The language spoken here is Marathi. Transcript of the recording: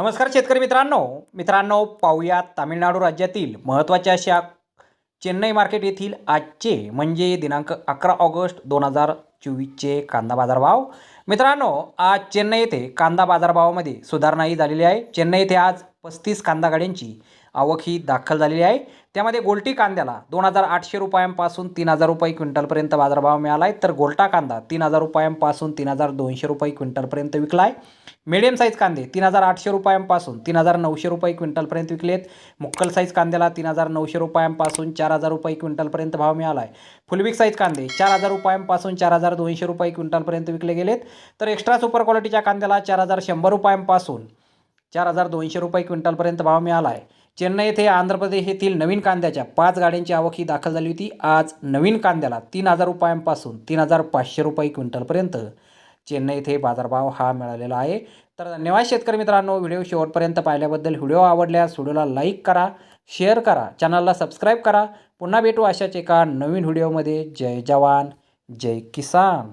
नमस्कार शेतकरी मित्रांनो. मित्रांनो पाहूया तामिळनाडू राज्यातील महत्त्वाच्या अशा चेन्नई मार्केट येथील आजचे म्हणजे दिनांक अकरा ऑगस्ट दोन हजार चोवीसचे कांदा बाजारभाव. मित्रांनो आज चेन्नई येथे कांदा बाजारभावामध्ये सुधारणाही झालेली आहे. चेन्नई येथे आज पस्तीस कांदा गाड्यांची आवक ही दाखल झालेली आहे. त्यामध्ये गोल्टी कांद्याला दोन हजार आठशे रुपयांपासून तीन हजार रुपये क्विंटलपर्यंत बाजारभाव मिळाला आहे तर गोल्टा कांदा तीन हजार रुपयांपासून तीन हजार दोनशे रुपये क्विंटलपर्यंत विकला आहे मिडियम साईज कांदे तीन हजार आठशे रुपयांपासून तीन हजार नऊशे रुपये क्विंटलपर्यंत विकलेत. मुक्कल साईज कांद्याला तीन हजार नऊशे रुपयांपासून चार हजार रुपये क्विंटलपर्यंत भाव मिळाला आहे फुलविक साईज कांदे चार हजार रुपयांपासून चार हजार दोनशे रुपये क्विंटलपर्यंत विकले गेलेत. तर एक्स्ट्रा सुपर क्वालिटीच्या कांद्याला चार हजार शंभर रुपयांपासून चार हजार दोनशे रुपये क्विंटलपर्यंत भाव मिळाला आहे. चेन्नई येथे आंध्र प्रदेश येथील नवीन कांद्याच्या पाच गाड्यांची आवक ही दाखल झाली होती. आज नवीन कांद्याला तीन हजार रुपयांपासून तीन हजार पाचशे रुपये क्विंटलपर्यंत चेन्नई येथे बाजारभाव हा मिळालेला आहे. तर धन्यवाद शेतकरी मित्रांनो व्हिडिओ शेवटपर्यंत पाहिल्याबद्दल व्हिडिओ आवडल्यास व्हिडिओला लाईक करा शेअर करा चॅनलला सबस्क्राईब करा. पुन्हा भेटू अशाच एका नवीन व्हिडिओमध्ये. जय जवान जय किसान.